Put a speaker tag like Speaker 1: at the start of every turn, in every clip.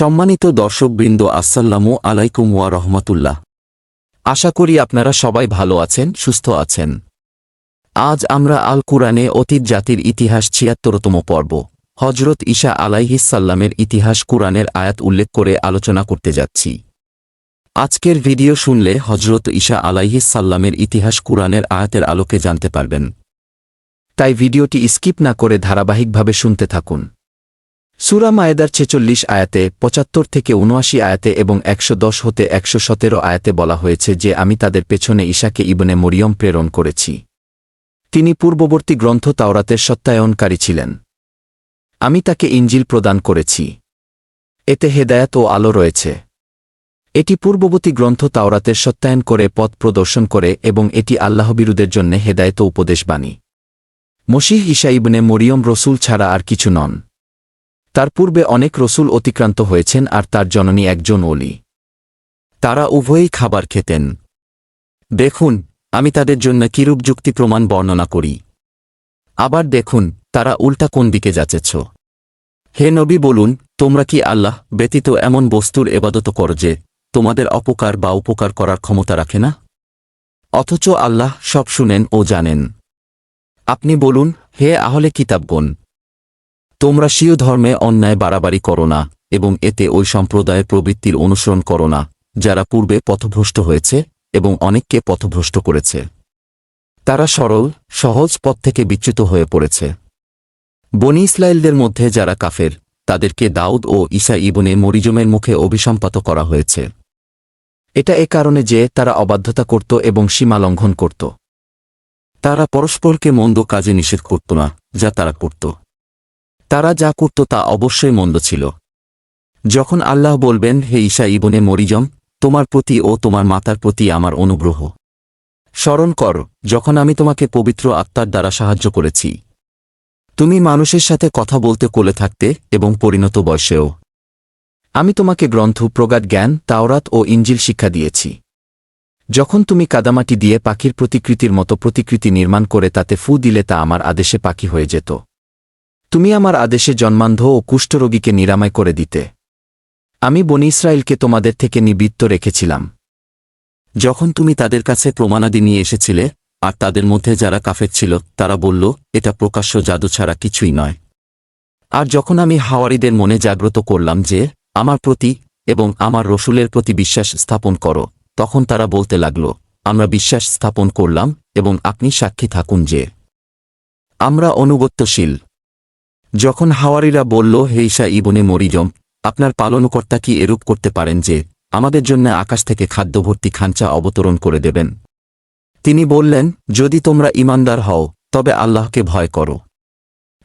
Speaker 1: সম্মানিত দর্শকবৃন্দ আসসাল্লামু আলাইকুম ওয়া রহমতুল্লাহ। আশা করি আপনারা সবাই ভালো আছেন, সুস্থ আছেন। আজ আমরা আল কুরআনে অতীত জাতির ইতিহাস ছিয়াত্তরতম পর্ব হজরত ঈশা আলাইহিসাল্লামের ইতিহাস কুরআনের আয়াত উল্লেখ করে আলোচনা করতে যাচ্ছি। আজকের ভিডিও শুনলে হজরত ঈশা আলাইহিসাল্লামের ইতিহাস কুরআনের আয়াতের আলোকে জানতে পারবেন। তাই ভিডিওটি স্কিপ না করে ধারাবাহিকভাবে শুনতে থাকুন। সুরা মায়েদার ছেচল্লিশ আয়াতে, পঁচাত্তর থেকে উনআশি আয়াতে এবং একশো দশ হতে একশো সতেরো আয়াতে বলা হয়েছে যে, আমি তাদের পেছনে ঈশাকে ইবনে মরিয়ম প্রেরণ করেছি। তিনি পূর্ববর্তী গ্রন্থ তাওরাতের সত্যায়নকারী ছিলেন। আমি তাকে ইঞ্জিল প্রদান করেছি। এতে হেদায়াত ও আলো রয়েছে। এটি পূর্ববর্তী গ্রন্থ তাওরাতের সত্যায়ন করে, পথ প্রদর্শন করে এবং এটি আল্লাহবিরুদের জন্য হেদায়ত উপদেশবাণী। মসিহ ঈশা ইবনে মরিয়ম রসুল ছাড়া আর কিছু নন। তার পূর্বে অনেক রসুল অতিক্রান্ত হয়েছেন আর তার জননী একজন ওলি। তারা উভয়ই খাবার খেতেন। দেখুন, আমি তাদের জন্য কিরূপ যুক্তি প্রমাণ বর্ণনা করি। আবার দেখুন, তারা উল্টা কোন দিকে যাচ্ছেছ। হে নবী বলুন, তোমরা কি আল্লাহ ব্যতীত এমন বস্তুর এবাদত কর যে, তোমাদের অপকার বা উপকার করার ক্ষমতা রাখে না? অথচ আল্লাহ সব শুনেন ও জানেন। আপনি বলুন, হে আহলে কিতাবগণ তোমরা স্বীয় ধর্মে অন্যায় বাড়াবাড়ি করো না, এবং এতে ওই সম্প্রদায়ের প্রবৃত্তির অনুসরণ করো না, যারা পূর্বে পথভ্রষ্ট হয়েছে, এবং অনেককে পথভ্রষ্ট করেছে। তারা সরল, সহজ পথ থেকে বিচ্যুত হয়ে পড়েছে। বনি ইসরায়েলদের মধ্যে যারা কাফের, তাদেরকে দাউদ ও ঈসা ইবনে মরিজমের মুখে অভিসম্পাত করা হয়েছে। এটা এ কারণে যে তারা অবাধ্যতা করত এবং সীমা লঙ্ঘন করত। তারা পরস্পরকে মন্দ কাজে নিষেধ করত না, যা তারা করত। তারা যা করত তা অবশ্যই মন্দ ছিল। যখন আল্লাহ বলবেন, হে ঈশা ইবনে মরিজম তোমার প্রতি ও তোমার মাতার প্রতি আমার অনুগ্রহ। স্মরণ কর, যখন আমি তোমাকে পবিত্র আত্মার দ্বারা সাহায্য করেছি। তুমি মানুষের সাথে কথা বলতে কোলে থাকতে এবং পরিণত বয়সেও। আমি তোমাকে গ্রন্থ, প্রগাঢ় জ্ঞান, তাওরাত ও ইঞ্জিল শিক্ষা দিয়েছি। যখন তুমি কাদামাটি দিয়ে পাখির প্রতিকৃতির মতো প্রতিকৃতি নির্মাণ করে তাতে ফু দিলে তা আমার আদেশে পাখি হয়ে যেত। তুমি আমার আদেশে জন্মান্ধ ও কুষ্ঠরোগীকে নিরাময় করে দিতে। আমি বনি ইসরায়েলকে তোমাদের থেকে নিবৃত্ত রেখেছিলাম। যখন তুমি তাদের কাছে প্রমাণাদি নিয়ে এসেছিলে, আর তাদের মধ্যে যারা কাফের ছিল, তারা বলল, এটা প্রকাশ্য জাদু ছাড়া কিছুই নয়। আর যখন আমি হাওয়ারিদের মনে জাগ্রত করলাম যে, আমার প্রতি এবং আমার রসুলের প্রতি বিশ্বাস স্থাপন করো, তখন তারা বলতে লাগল, আমরা বিশ্বাস স্থাপন করলাম এবং আপনি সাক্ষী থাকুন যে, আমরা অনুগত্যশীল যখন হাওয়ারিরা বলল, হে ঈশা ইবনে মরিজম আপনার পালনকর্তা কি এরূপ করতে পারেন যে আমাদের জন্য আকাশ থেকে খাদ্যভর্তি খাঞ্চা অবতরণ করে দেবেন? তিনি বললেন, যদি তোমরা ইমানদার হও, তবে আল্লাহকে ভয় করো।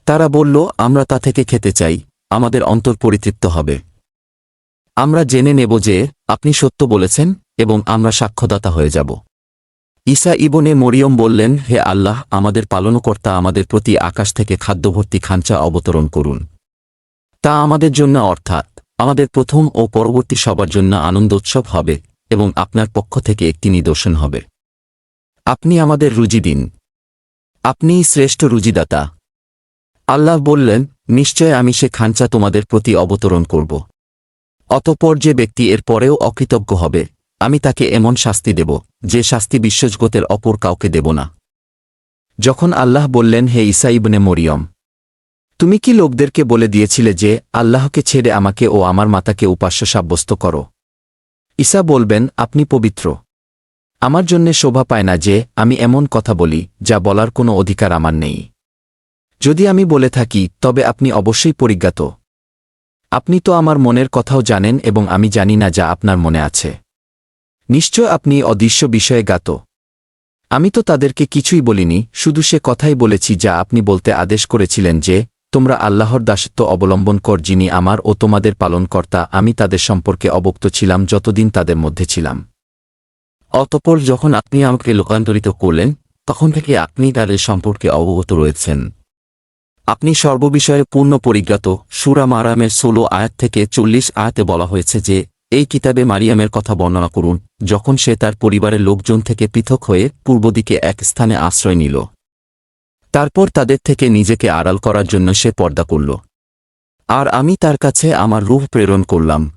Speaker 1: তারা বলল, আমরা তা থেকে খেতে চাই, আমাদের অন্তর পরিতৃপ্ত হবে। আমরা জেনে নেব যে আপনি সত্য বলেছেন এবং আমরা সাক্ষ্যদাতা হয়ে যাব। ঈসা ইবনে মরিয়ম বললেন, হে আল্লাহ, আমাদের পালনকর্তা আমাদের প্রতি আকাশ থেকে খাদ্যভর্তি খাঞ্চা অবতরণ করুন। তা আমাদের জন্য অর্থাৎ, আমাদের প্রথম ও পরবর্তী সবার জন্য আনন্দোৎসব হবে এবং আপনার পক্ষ থেকে একটি নিদর্শন হবে। আপনি আমাদের রুজি দিন। আপনি শ্রেষ্ঠ রুজিদাতা। আল্লাহ বললেন, নিশ্চয় আমি সে খাঞ্চা তোমাদের প্রতি অবতরণ করব। অতপর যে ব্যক্তি এর পরেও অকৃতজ্ঞ হবে আমি তাকে এমন শাস্তি দেব, যে শাস্তি বিশ্বজগতের অপর কাউকে দেব না। যখন আল্লাহ বললেন, হে ইসাইবনে মরিয়ম, তুমি কি লোকদেরকে বলে দিয়েছিলে যে, আল্লাহকে ছেড়ে আমাকে ও আমার মাতাকে উপাস্য সাব্যস্ত করো? ঈসা বলবেন, আপনি পবিত্র। আমার জন্যে শোভা পায় না যে, আমি এমন কথা বলি, যা বলার কোনো অধিকার আমার নেই। যদি আমি বলে থাকি, তবে আপনি অবশ্যই পরিজ্ঞাত। আপনি তো আমার মনের কথাও জানেন এবং আমি জানি না যা আপনার মনে আছে। নিশ্চয় আপনি অদৃশ্য বিষয়ে জ্ঞাত। আমি তো তাদেরকে কিছুই বলিনি, শুধু সে কথাই বলেছি যা আপনি বলতে আদেশ করেছিলেন যে, তোমরা আল্লাহর দাসত্ব অবলম্বন কর যিনি আমার ও তোমাদের পালনকর্তা, আমি তাদের সম্পর্কে অবক্ত ছিলাম যতদিন তাদের মধ্যে ছিলাম। অতপর যখন আপনি আমাকে লোকান্তরিত করলেন, তখন থেকে আপনি তাদের সম্পর্কে অবগত রয়েছেন। আপনি সর্ববিষয়ে পূর্ণ পরিজ্ঞাত, সুরা মারামের ষোলো আয়াত থেকে চল্লিশ আয়াতে বলা হয়েছে যে এই কিতাবে মারিয়ামের কথা বর্ণনা করুন, যখন সে তার পরিবারের লোকজন থেকে পৃথক হয়ে পূর্বদিকে এক স্থানে আশ্রয় নিল। তারপর তাদের থেকে নিজেকে আড়াল করার জন্য সে পর্দা করল। আর আমি তার কাছে আমার রূহ প্রেরণ করলাম।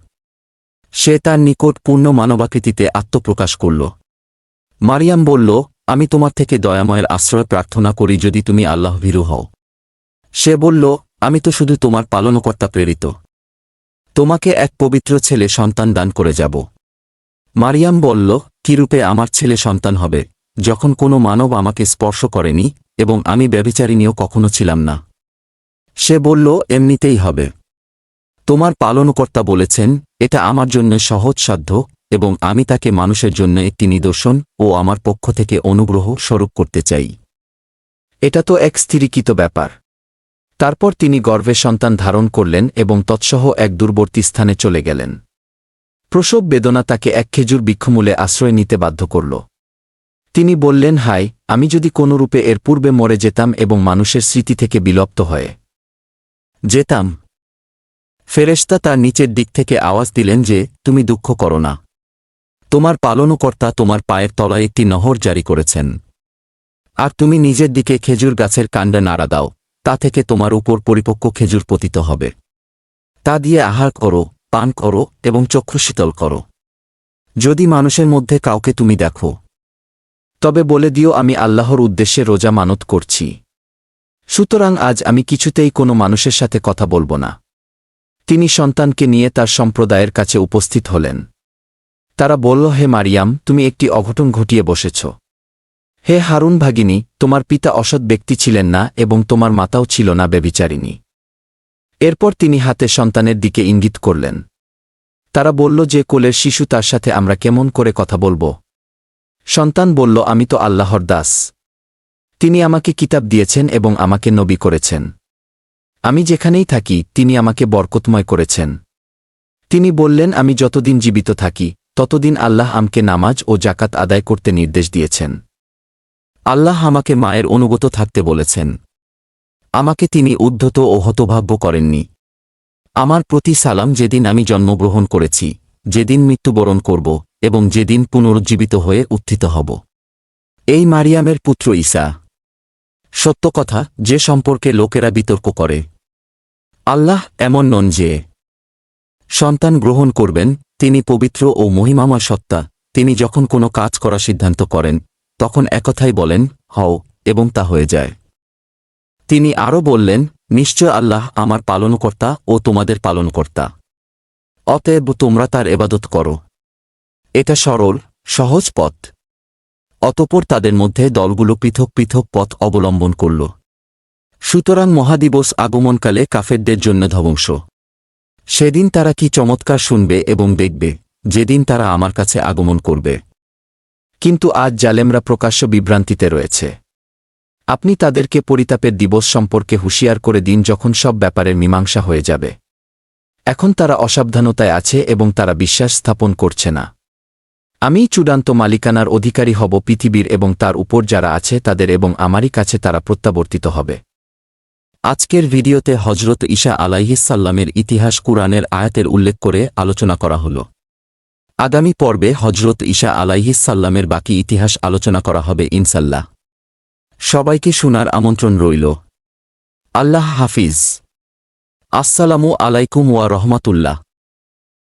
Speaker 1: সে তার নিকট পূর্ণ মানবাকৃতিতে আত্মপ্রকাশ করল। মারিয়াম বলল, আমি তোমার থেকে দয়াময়ের আশ্রয় প্রার্থনা করি যদি তুমি আল্লাহ ভীরু হও। সে বলল, আমি তো শুধু তোমার পালনকর্তা প্রেরিত। তোমাকে এক পবিত্র ছেলে সন্তান দান করে যাব। মারিয়াম বলল, কিরূপে আমার ছেলে সন্তান হবে? যখন কোনো মানব আমাকে স্পর্শ করেনি, এবং আমি ব্যবিচারিণীও কখনো ছিলাম না। সে বলল, এমনিতেই হবে। তোমার পালনকর্তা বলেছেন, এটা আমার জন্য সহজসাধ্য এবং আমি তাকে মানুষের জন্য একটি নিদর্শন ও আমার পক্ষ থেকে অনুগ্রহ স্বরূপ করতে চাই। এটা তো এক স্থিরীকৃত ব্যাপার। তারপর তিনি গর্ভে সন্তান ধারণ করলেন এবং তৎসহ এক দূরবর্তী স্থানে চলে গেলেন। প্রসব বেদনা তাকে এক খেজুর বৃক্ষমূলে আশ্রয় নিতে বাধ্য করল। তিনি বললেন হাই আমি যদি কোনরূপে এর পূর্বে মরে যেতাম এবং মানুষের স্মৃতি থেকে বিলপ্ত হয়ে যেতাম। ফেরেশতা তার নিচের দিক থেকে আওয়াজ দিলেন যে, তুমি দুঃখ করো না। তোমার পালনকর্তা তোমার পায়ের তলায় একটি নহর জারি করেছেন। আর তুমি নিজের দিকে খেজুর গাছের কাণ্ডে নাড়া দাও। তা থেকে তোমার উপর পরিপক্ক খেজুর পতিত হবে। তা দিয়ে আহার করো, পান করো এবং চক্ষু শীতল করো। যদি মানুষের মধ্যে কাউকে তুমি দেখো, তবে বলে দিও আমি আল্লাহর উদ্দেশ্যে রোজা মানত করছি। সুতরাং আজ আমি কিছুতেই কোনো মানুষের সাথে কথা বলব না। তিনি সন্তানকে নিয়ে তার সম্প্রদায়ের কাছে উপস্থিত হলেন। তারা বলল, হে মারিয়াম, তুমি একটি অঘটন ঘটিয়ে বসেছ। হে হারুন ভাগিনী, তোমার পিতা অসৎ ব্যক্তি ছিলেন না এবং তোমার মাতাও ছিল না বেবিচারিণী এরপর তিনি হাতে সন্তানের দিকে ইঙ্গিত করলেন। তারা বলল, যে কোলের শিশু তার সাথে আমরা কেমন করে কথা বলব? সন্তান বলল, আমি তো আল্লাহর দাস। তিনি আমাকে কিতাব দিয়েছেন এবং আমাকে নবী করেছেন। আমি যেখানেই থাকি, তিনি আমাকে বরকতময় করেছেন। তিনি বললেন, আমি যতদিন জীবিত থাকি, ততদিন আল্লাহ আমকে নামাজ ও জাকাত আদায় করতে নির্দেশ দিয়েছেন। আল্লাহ আমাকে মায়ের অনুগত থাকতে বলেছেন। আমাকে তিনি উদ্ধত ও হতভাব্য করেননি। আমার প্রতি সালাম যেদিন আমি জন্মগ্রহণ করেছি, যেদিন মৃত্যুবরণ করব এবং যেদিন পুনরুজ্জীবিত হয়ে উত্থিত হব। এই মারিয়ামের পুত্র ঈসা। সত্য কথা, যে সম্পর্কে লোকেরা বিতর্ক করে। আল্লাহ এমন নন যে সন্তান গ্রহণ করবেন, তিনি পবিত্র ও মহিমাময় সত্তা, তিনি যখন কোনো কাজ করা সিদ্ধান্ত করেন তখন একথাই বলেন, হও, এবং তা হয়ে যায়। তিনি আরও বললেন, নিশ্চয় আল্লাহ আমার পালনকর্তা ও তোমাদের পালনকর্তা। অতএব তোমরা তার এবাদত করো। এটা সরল, সহজ পথ। অতপর তাদের মধ্যে দলগুলো পৃথক পৃথক পথ অবলম্বন করল। সুতরাং মহাদিবস আগমনকালে কাফেরদের জন্য ধ্বংস। সেদিন তারা কি চমৎকার শুনবে এবং দেখবে, যেদিন তারা আমার কাছে আগমন করবে। কিন্তু আজ জালেমরা প্রকাশ্য বিভ্রান্তিতে রয়েছে। আপনি তাদেরকে পরিতাপের দিবস সম্পর্কে হুঁশিয়ার করে দিন যখন সব ব্যাপারের মীমাংসা হয়ে যাবে। এখন তারা অসাবধানতায় আছে এবং তারা বিশ্বাস স্থাপন করছে না। আমি চূড়ান্ত মালিকানার অধিকারী হব পৃথিবীর এবং তার উপর যারা আছে তাদের এবং আমারই কাছে তারা প্রত্যাবর্তিত হবে। আজকের ভিডিওতে হজরত ঈশা আলাইহিসাল্লামের ইতিহাস কুরআনের আয়াতের উল্লেখ করে আলোচনা করা হল। আগামী পর্বে হজরত ঈশা আলাইহিসাল্লামের বাকি ইতিহাস আলোচনা করা হবে ইনসাল্লাহ সবাইকে শোনার আমন্ত্রণ রইল। আল্লাহ হাফিজ। আসসালামু আলাইকুম ওয়া রহমাতুল্লাহ।